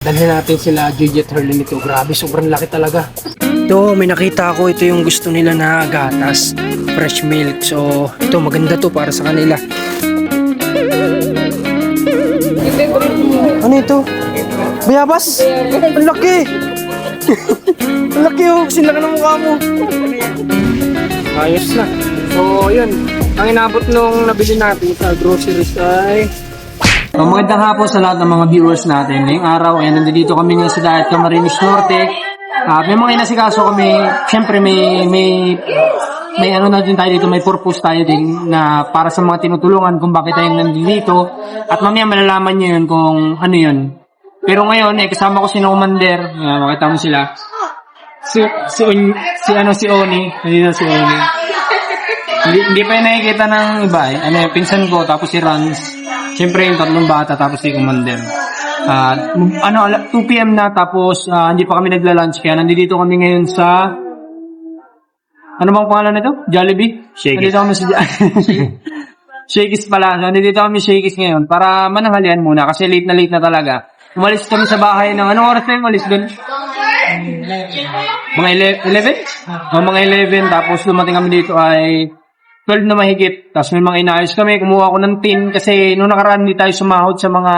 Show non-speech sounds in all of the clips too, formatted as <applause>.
Dalhin natin sila Juliet Herlin ito. Grabe, sobrang laki talaga. Ito, may nakita ako. Ito yung gusto nila na gatas. Fresh milk. So, ito maganda to para sa kanila. Ano ito? Bayabas? Ang laki! <laughs> Ang laki oh! Kasi laki ng mukha mo. Ayos na. So, yun. Ang inabot nung nabili natin sa groceries ay So, magandang hapon sa lahat ng mga viewers natin. Ngayong araw, ay nandito kami ngayon sa Daet Camarines Norte. Ah, may mga inasikaso kami, syempre may, may, may ano na din tayo dito, may purpose tayo din na para sa mga tinutulungan kung bakit tayo nandito. At mamaya malalaman nyo yun kung ano yun. Pero ngayon, eh, kasama ko si Commander. Ayan, makita mo sila. Si, si, On- si, ano, si Oni. Nandito si Oni. Hindi, hindi pa yung nakikita ng iba eh. Ano, pinsan ko, tapos si Rans. Siyempre yung tatlong bata, tapos si Commander. Ah, ano, ala- 2 p.m. na, tapos ah, hindi pa kami nagla-lunch, kaya nandito kami ngayon sa... Ano bang pangalan nito? Jollibee? Shakey's. Nandito kami sa... <laughs> Shakey's pala. So, nandito kami Shakey's ngayon para mananghalian muna kasi late na late na talaga. Umalis kami sa bahay ng... Anong oras tayo umalis doon? Mga 11? O mga 11, tapos dumating kami dito ay 12 na mahigit. Tapos may mga inayos kami, kumuha ako ng tin kasi noong nakaraan hindi tayo sumahod sa mga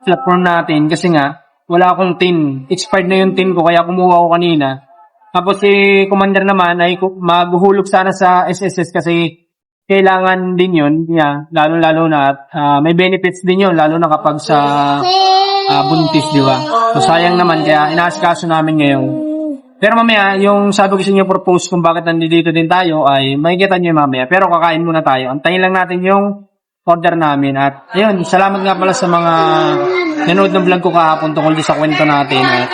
platform natin kasi nga, wala akong tin. Expired na yung tin ko kaya kumuha ako kanina. Tapos si commander naman ay maghuhulog sana sa SSS kasi kailangan din yun, yeah, lalo-lalo na at ah, may benefits din yun, lalo na kapag sa ah, buntis, di ba? So sayang naman, kaya inaasikaso namin ngayon. Pero mamaya, yung sabi ko sa inyo propose kung bakit nandito din tayo ay makikita nyo mamaya. Pero kakain muna tayo. Antayin lang natin yung order namin. At ayun, salamat nga pala sa mga nanood ng vlog ko kahapon tungkol sa kwento natin. At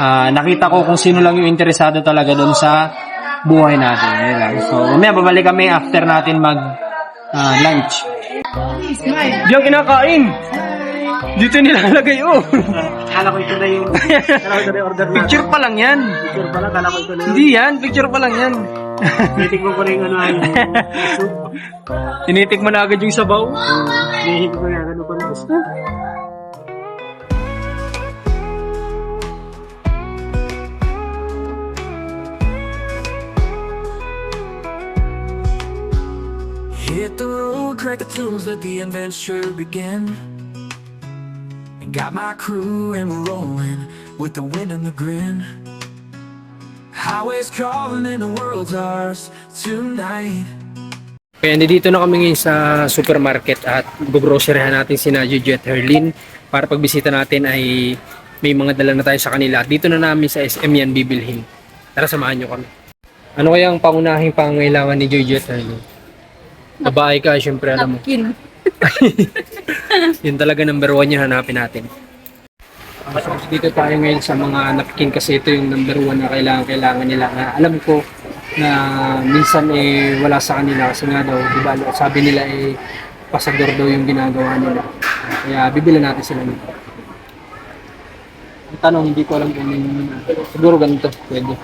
ah, nakita ko kung sino lang yung interesado talaga doon sa buhay natin. Ayun lang. So, mamaya babalik kami after natin mag ah, lunch. Di ako kinakain! Dito nilalagay oh! Kala ko ito na yung, kala ko ito na yung order na. Picture pa lang yan! Picture pala, kala ko ito na yung, Hindi yan, picture pa lang yan. tinitignan ko na yung ano <laughs> ay, Tinitik mo na agad yung sabaw. nihig ko yan, ano pa rin gusto. Hit the road, crack the tunes, let the adventure begin. Got my crew and we're rolling with the wind and the grin. Highways calling and the world's ours tonight. Kaya nandito na kami ngayon sa supermarket at gugroceryhan natin si Juju at Herlin para pagbisita natin ay may mga dala na tayo sa kanila. At dito na namin sa SM yan bibilhin. Tara samahan nyo kami. Ano kaya ang pangunahing pangangailangan ni Juju at Herlin? Babae ka, syempre alam mo. Napkin. <laughs> Yun talaga number one yung hanapin natin. So, dito tayo ngayon sa mga napkin kasi ito yung number one na kailangan kailangan nila. Na alam ko na minsan eh wala sa kanila kasi nga daw, di ba, sabi nila eh pasador daw yung ginagawa nila. Kaya bibili natin sila nito. Ang tanong, hindi ko alam kung siguro ganito, pwede.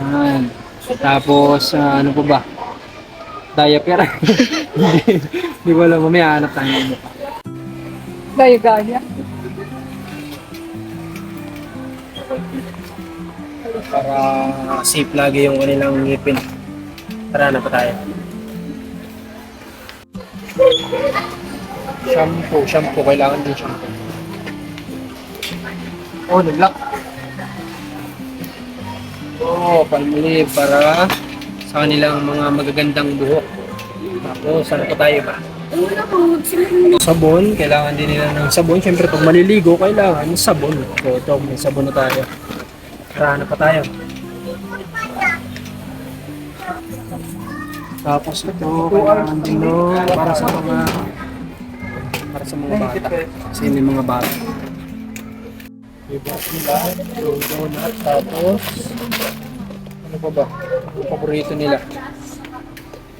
Ayan. Tapos, ah, ano pa ba? Diaper. <laughs> Hindi ko alam, mamaya hanap tayo. ng iba. Gaya-gaya. para safe lagi yung kanilang ngipin. Tara na pa tayo. Shampoo, shampoo. Kailangan din shampoo. Oh, nag-lock. Oh, palmili para sa kanilang mga magagandang buhok. Tapos, saan pa tayo ba? Sabon, kailangan din nila ng sabon. Siyempre, pag maliligo, kailangan sabon. So, ito, may sabon na tayo. Tara na pa tayo. Tapos ito, kailangan din no, para sa mga para sa mga bata. Kasi may mga bata. Nila, yung donut, tapos ano pa ba? Ang paborito nila.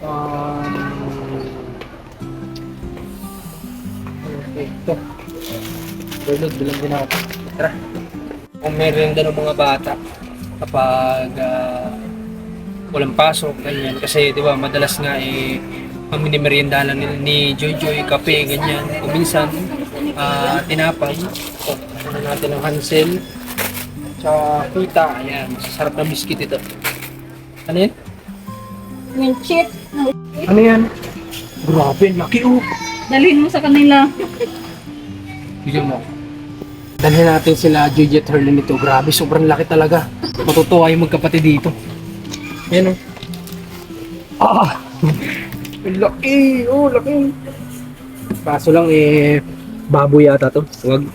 Um, okay, ito. Donut, bilang din natin. Tara kung meron ng mga bata kapag ah, walang pasok, ganyan. Kasi, di ba, madalas nga eh, ang minimeriendahan ni, ni Joy Joy, kape, ganyan. O minsan, ah, tinapay. So, ano natin ng Hansel. Tsaka pita. Ayan, masasarap na biscuit ito. Ano yan? Yung chip. Ano yan? Grabe, laki oh. Dalhin mo sa kanila. Bigyan mo. Dalhin natin sila Juliet Herlin nito. Grabe, sobrang laki talaga. Matutuwa yung magkapatid dito. Yan oh. Ah! Laki! Oh, laki! Kaso lang eh, baboy yata to. Huwag.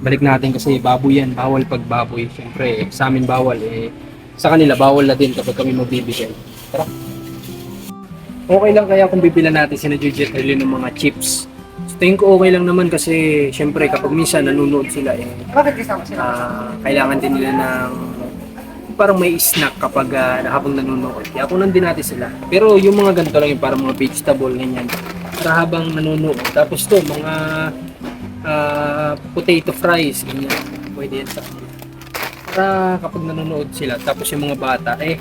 Balik natin kasi baboy yan. Bawal pag baboy. Siyempre, eh, sa amin bawal. Eh, sa kanila, bawal na din kapag kami magbibigay. Tara. Okay lang kaya kung bibilan natin sina Juliet Herlin ng mga chips. So, tingin ko okay lang naman kasi siyempre kapag minsan nanonood sila eh, ah, kailangan din nila ng parang may snack kapag uh, habang nanonood. Kaya kunan din natin sila. Pero yung mga ganito lang yung parang mga vegetable, ganyan. Para habang nanonood. Tapos to, mga ah, potato fries, ganyan. Pwede yan sa kanila. Para kapag nanonood sila, tapos yung mga bata, eh,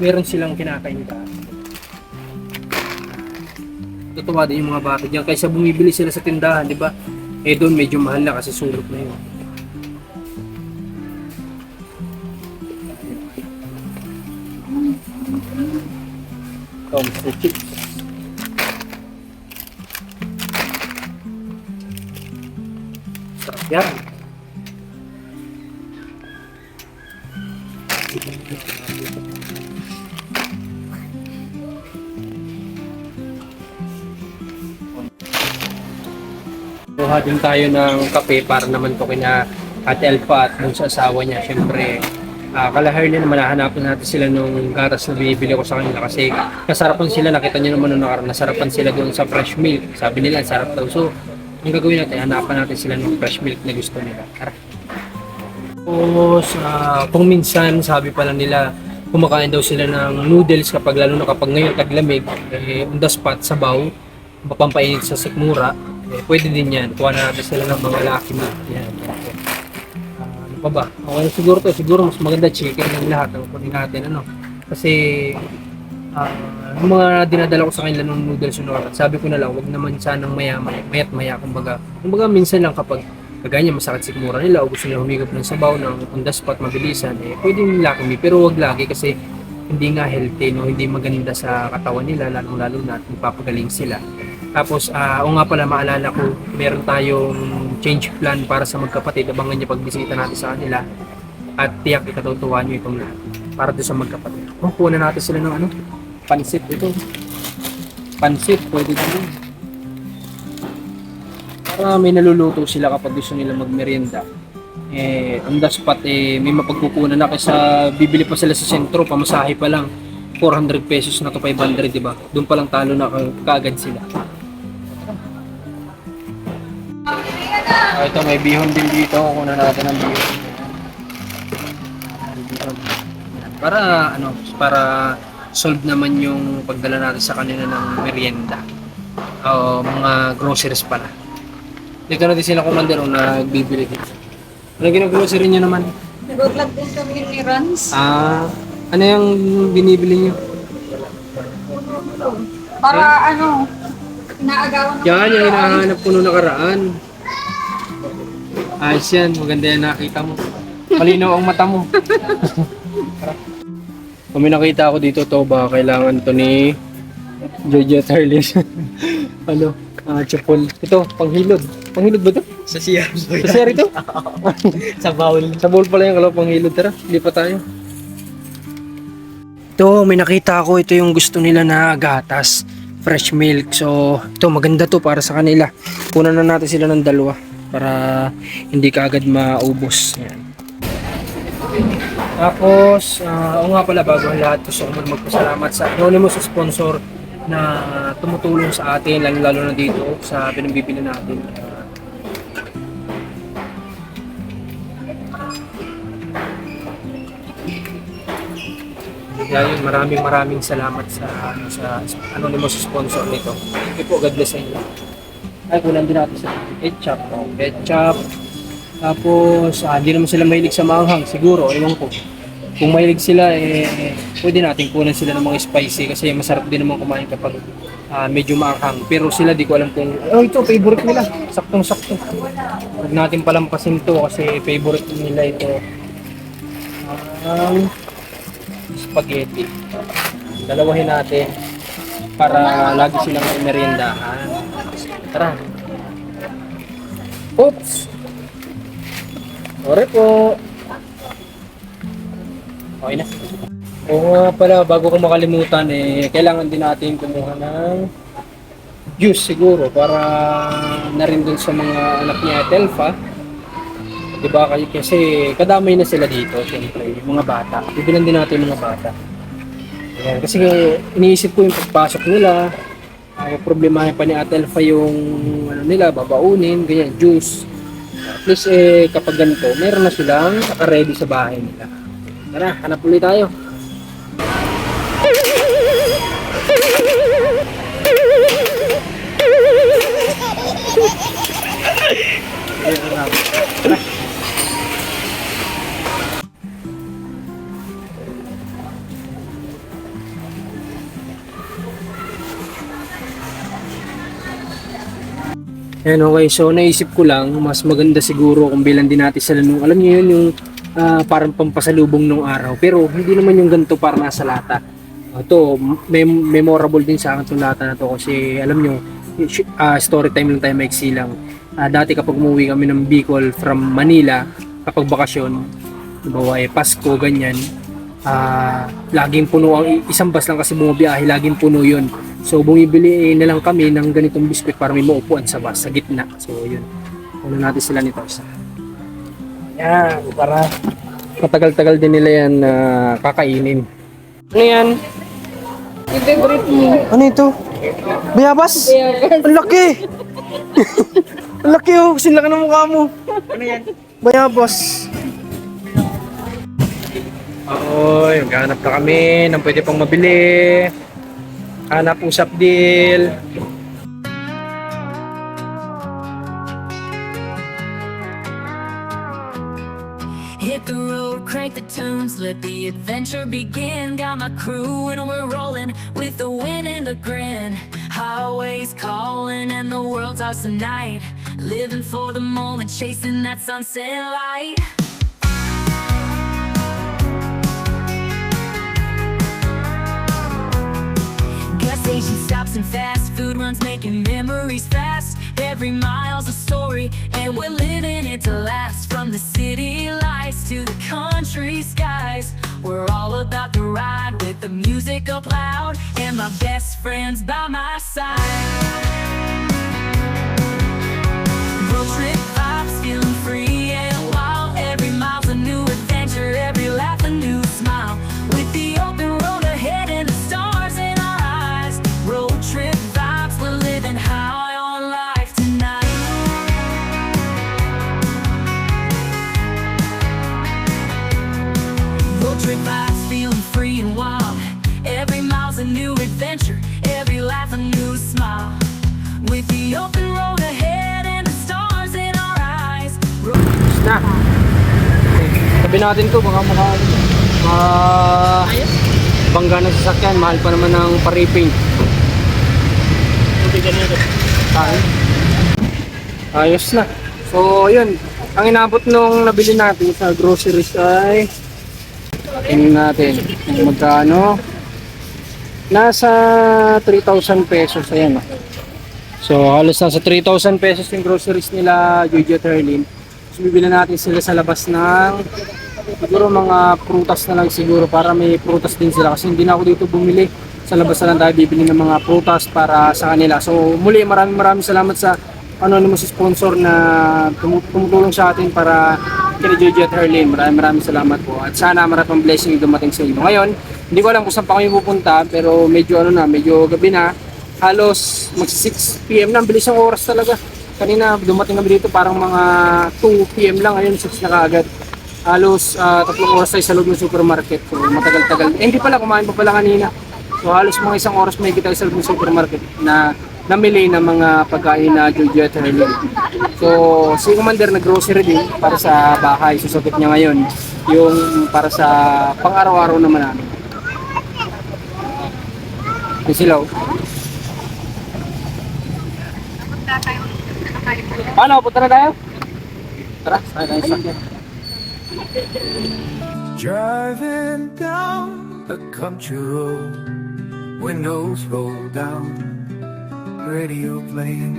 meron silang kinakain ka. Tutuwa din yung mga bata dyan. Kaysa bumibili sila sa tindahan, di ba? Eh doon medyo mahal na kasi sulok na yun. Tom's chips. Sarap. Kuha din tayo ng kape para naman to kina Ate Elfa at sa asawa niya. Siyempre, uh, kalahari naman hahanapan natin sila nung gatas na binibili ko sa kanila kasi nasarapan sila, nakita niyo naman nung nakaraan, nasarapan sila doon sa fresh milk. Sabi nila, sarap daw. So, ang gagawin natin, hanapan natin sila ng fresh milk na gusto nila. Tara. Tapos, ah, kung minsan, sabi pala nila, kumakain daw sila ng noodles kapag lalo na kapag ngayon taglamig, eh, on the spot, sabaw, mapampainit sa sikmura, eh, pwede din yan. Kuha na natin sila ng mga lucky meat. Yan. Ah, ano pa ba? Okay siguro to. Siguro mas maganda chicken ng lahat. Ang kunin natin, ano. Kasi, ah, yung mga dinadala ko sa kanila ng noodles yun, sabi ko na lang, wag naman sanang maya, maya, mayat maya, kumbaga. Kumbaga, minsan lang kapag kagaya masakit sa mura nila o gusto nila humigop ng sabaw ng on spot mabilisan, eh, pwede yung meat. Pero wag lagi kasi hindi nga healthy, no? hindi maganda sa katawan nila, lalong-lalo na at magpapagaling sila. Tapos, ah o nga pala, maalala ko, meron tayong change plan para sa magkapatid. Abangan niyo pagbisita natin sa kanila. At tiyak ikatutuwa niyo itong lahat. Para doon sa magkapatid. Oh, na natin sila ng ano? Pansit ito. Pansit, pwede din. Para may naluluto sila kapag gusto nila magmerienda. Eh, on the spot, eh, may mapagkukunan na kaysa bibili pa sila sa sentro, pamasahe pa lang. 400 pesos na to 500, di ba? Doon pa lang talo na ka- kaagad sila. Ah, ito may bihon din dito. Kukunan natin ang bihon. Para ano, para solve naman yung pagdala natin sa kanila ng merienda. O mga groceries pala. Dito natin sila commander o nagbibili dito. Ano ginagrocery niyo naman? Nag-vlog din kami ni Rans. Ah, ano yung binibili niyo? Para ano, inaagawan ng Yan, yung hinahanap ko nung nakaraan. Ayos yan, maganda yan nakita mo. Malinaw ang mata mo. Kung may nakita ako dito to, baka kailangan to ni Jojo Tarlis. <laughs> ano? Ah, chapol. Ito, panghilod. Panghilod ba to? Sa siya. Sa sir ito? <laughs> sa bowl. Sa bowl pala yung kalaw panghilod. Tara, hindi pa tayo. Ito, may nakita ako. Ito yung gusto nila na gatas. Fresh milk. So, ito maganda to para sa kanila. Kunan na natin sila ng dalawa para hindi ka agad maubos. Yan. Tapos, ah, oo nga pala, bago ang lahat, gusto ko magpasalamat sa anonymous sponsor na tumutulong sa atin, lalo-lalo na dito sa pinambibili natin. Kaya yun, maraming maraming salamat sa ano, sa anonymous sponsor nito. Thank you po, God bless sa inyo. Ay, kulang din natin sa ketchup. Oh, ketchup. Tapos, ah, hindi naman sila mahilig sa maanghang, siguro, ewan ko. kung mahilig sila, eh, pwede natin kunan sila ng mga spicy kasi masarap din naman kumain kapag ah, medyo maanghang. Pero sila di ko alam kung, oh ito, favorite nila. Saktong-sakto. Huwag natin palampasin to kasi favorite nila ito. Ang spaghetti. Dalawahin natin para lagi silang may meriendahan. Tara. Oops! Sorry po. Okay na. Oo nga pala, bago ko makalimutan eh, kailangan din natin kumuha ng juice siguro para na rin dun sa mga anak niya Telfa. Diba kay- kasi kadamay na sila dito, syempre, yung mga bata. Bibilan din natin yung mga bata. Ayan, kasi iniisip ko yung pagpasok nila, uh, problemahin pa ni Atelfa yung ano nila, babaunin, ganyan, juice. At least eh, kapag ganito, meron na silang naka-ready sa bahay nila. Tara, hanap ulit tayo. Ayun, hanap. Tara. Ayan, okay. So, naisip ko lang, mas maganda siguro kung bilan din natin sila nung, alam niyo yun, yung ah, parang pampasalubong nung araw. Pero, hindi naman yung ganito para nasa lata. Uh, Ito, mem- memorable din sa akin itong lata na to kasi, alam niyo, uh, story time lang tayo maiksi lang. Ah, dati kapag umuwi kami ng Bicol from Manila, kapag bakasyon, bawa eh, Pasko, ganyan, ah laging puno ang isang bus lang kasi bumabiyahe, laging puno yun. So bumibili na lang kami ng ganitong biskwit para may maupuan sa bus, sa gitna. So yun. Ano natin sila nito isa. Yan, para matagal-tagal din nila yan na kakainin. Ano yan? Mo. Ano ito? Bayabas? Ang laki! <laughs> Ang laki oh! Kasi laki ng mukha mo. Ano yan? Bayabas. Oy, maghanap na kami ng pwede pang mabili. Hanap usap deal. Hit the road, crank the tunes, let the adventure begin. Got my crew and we're rolling with the wind and the grin. Highways calling and the world ours tonight. Living for the moment, chasing that sunset light. Runs, making memories fast. Every mile's a story, and we're living it to last. From the city lights to the country skies, we're all about the ride with the music up loud and my best friends by my side. Road trip vibes, feeling free Trip vibes, feeling free and wild. Every mile's a new adventure, every laugh a new smile. With the open road ahead and the stars in our eyes. Road Na. Sabi natin to, baka maka ma bangga ng sasakyan, mahal pa naman ng pariping. Tayo. Ayos na. So, yun. Ang inabot nung nabili natin sa groceries ay tingnan natin kung magkano. Nasa 3,000 pesos. Ayan. oh. So, halos nasa 3,000 pesos yung groceries nila, Jojo at Herlin. So, bibili natin sila sa labas ng siguro mga prutas na lang siguro para may prutas din sila kasi hindi na ako dito bumili. Sa labas na lang tayo bibili ng mga prutas para sa kanila. So, muli maraming maraming salamat sa anonymous sponsor na tumu- tumutulong sa atin para kina Jojo at Herlin. Maraming maraming salamat po. At sana maraming blessing dumating sa inyo. Ngayon, hindi ko alam kung saan pa kami pupunta pero medyo ano na, medyo gabi na halos mag 6 p.m. na. Ang bilis ng oras talaga. Kanina dumating kami dito parang mga 2 p.m. lang. Ngayon 6 na kaagad. Halos ah, tatlong oras tayo sa loob ng supermarket. So matagal-tagal. Eh, hindi pala, kumain pa pala kanina. So halos mga isang oras may kita sa loob ng supermarket na namili ng mga pagkain na at Herlin. So si Commander nag-grocery din para sa bahay. Sagot niya ngayon. yung para sa pang-araw-araw naman namin. Yung silaw. Ano, punta na tayo? Tara, tayo tayo Driving down a country road, windows roll down, radio playing.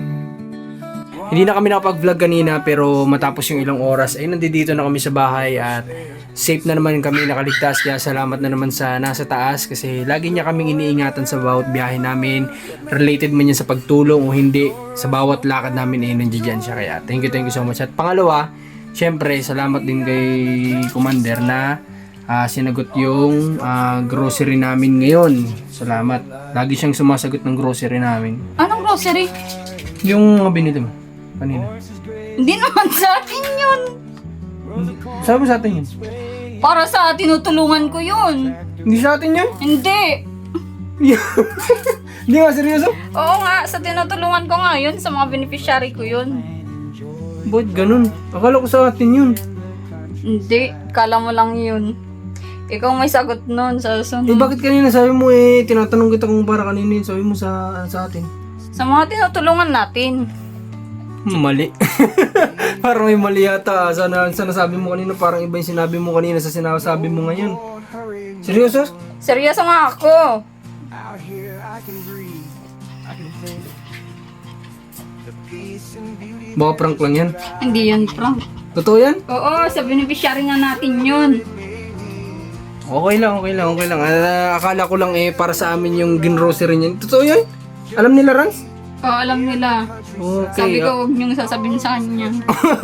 Hindi na kami nakapag-vlog kanina pero matapos yung ilang oras ay nandito na kami sa bahay at safe na naman kami nakaligtas. Kaya salamat na naman sa nasa taas kasi lagi niya kaming iniingatan sa bawat biyahe namin. Related man yan sa pagtulong o hindi sa bawat lakad namin eh nandiyan siya. Kaya thank you thank you so much. At pangalawa syempre salamat din kay Commander na ah, sinagot yung ah, grocery namin ngayon salamat lagi siyang sumasagot ng grocery namin Anong grocery? yung mga binili mo kanina Hindi naman sa akin yun. sabi sa atin yun Para sa tinutulungan ko yun. Hindi sa atin yan. Hindi. <laughs> Hindi nga, seryoso. Oo nga, sa tinutulungan ko nga yun, sa mga beneficiary ko yun. Ba't ganun? Akala ko sa atin yun. Hindi, kala mo lang yun. Ikaw may sagot nun sa Eh, sunod. bakit kanina sabi mo eh, tinatanong kita kung para kanina yun, sabi mo sa, sa atin. Sa mga tinutulungan natin. Mali. <laughs> parang may mali yata. Sana, sana sabi mo kanina, parang iba yung sinabi mo kanina sa sinasabi mo ngayon. Seryoso? Seryoso nga ako. Baka prank lang yan. Hindi yan, prank. Totoo yan? Oo, sa beneficiary nga natin yun. Okay lang, okay lang, okay lang. Ah, akala ko lang eh, para sa amin yung ginrocery niyan. Totoo yan? Alam nila, Rans? Oo, alam nila. Okay. Sabi ah. ko, huwag niyong sasabihin sa kanya.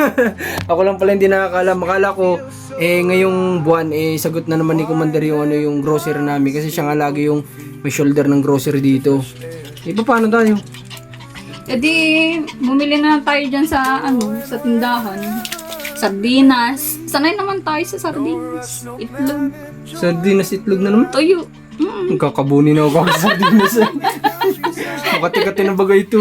<laughs> ako lang pala hindi nakakaalam. Akala ko, eh, ngayong buwan, eh, sagot na naman ni Commander yung, ano, yung grocery namin. Kasi siya nga lagi yung may shoulder ng grocery dito. Eh, paano tayo? E di, bumili na tayo dyan sa, ano, sa tindahan. Sardinas. Sanay naman tayo sa sardinas. Itlog. Sardinas itlog na naman. Tuyo. Mm. Kakabunin ako ako sa sardinas. Makati-kati na bagay ito.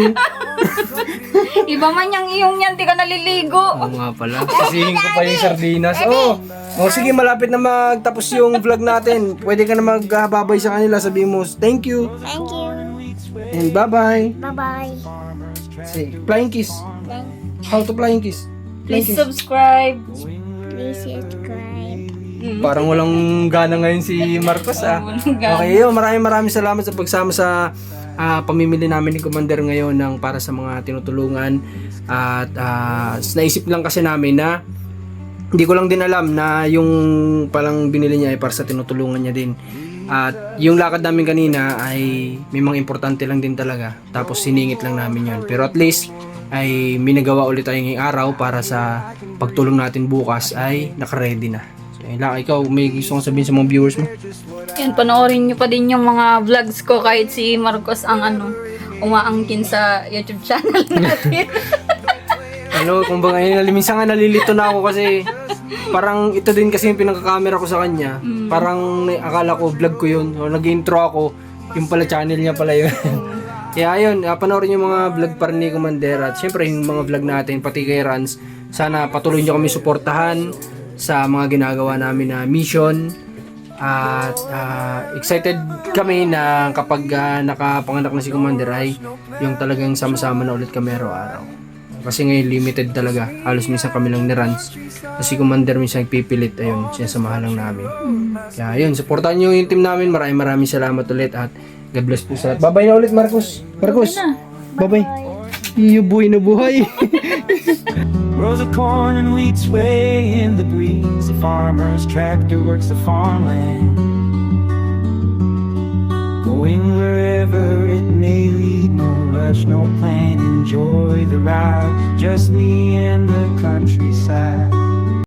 Iba man yung iyong yan, di ka naliligo. Oo nga pala. Sisihin ko pa yung sardinas. Oh. oh, sige, malapit na magtapos yung vlog natin. Pwede ka na magbabay sa kanila. Sabihin mo, thank you. Thank you. And bye-bye. Bye-bye. Say, flying kiss. How to flying kiss? Please subscribe. Please subscribe. Parang walang gana ngayon si Marcos ah. Okay, yun. Maraming maraming salamat sa pagsama sa ah, pamimili namin ni Commander ngayon ng para sa mga tinutulungan. At ah, naisip lang kasi namin na hindi ko lang din alam na yung palang binili niya ay para sa tinutulungan niya din. At yung lakad namin kanina ay may mga importante lang din talaga. Tapos siningit lang namin yun. Pero at least ay may nagawa ulit tayo ngayong araw para sa pagtulong natin bukas ay nakaready na. So, yun lang. Ikaw, may gusto kong sabihin sa mga viewers mo? Yan, panoorin nyo pa din yung mga vlogs ko kahit si Marcos ang ano, umaangkin sa YouTube channel <laughs> natin. ano, kumbaga ngayon, minsan nga nalilito na ako kasi parang ito din kasi yung pinaka-camera ko sa kanya. Parang na- akala ko vlog ko yun. O nag-intro ako, yung pala channel niya pala yun. Kaya ayun, uh, panoorin yung mga vlog pa rin ni Commander at syempre yung mga vlog natin, pati kay Rans. Sana patuloy nyo kami suportahan sa mga ginagawa namin na mission. At ah, excited kami na kapag ah, nakapanganak na si Commander ay yung talagang sama-sama na ulit kami araw-araw. Kasi ngayon limited talaga. Halos minsan kami lang ni Rans. Kasi Commander minsan nagpipilit. Ayun, sinasamahan lang namin. Kaya ayun, supportan nyo yung team namin. Maraming maraming salamat ulit at God bless po sa lahat. Bye-bye na ulit, Marcos. Marcos. Bye-bye. Iyo, buhay na buhay. <laughs> Rows of corn and wheat sway in the breeze. The farmer's tractor works the farmland. Going wherever it may lead, no rush, no plan. Enjoy the ride, just me and the countryside.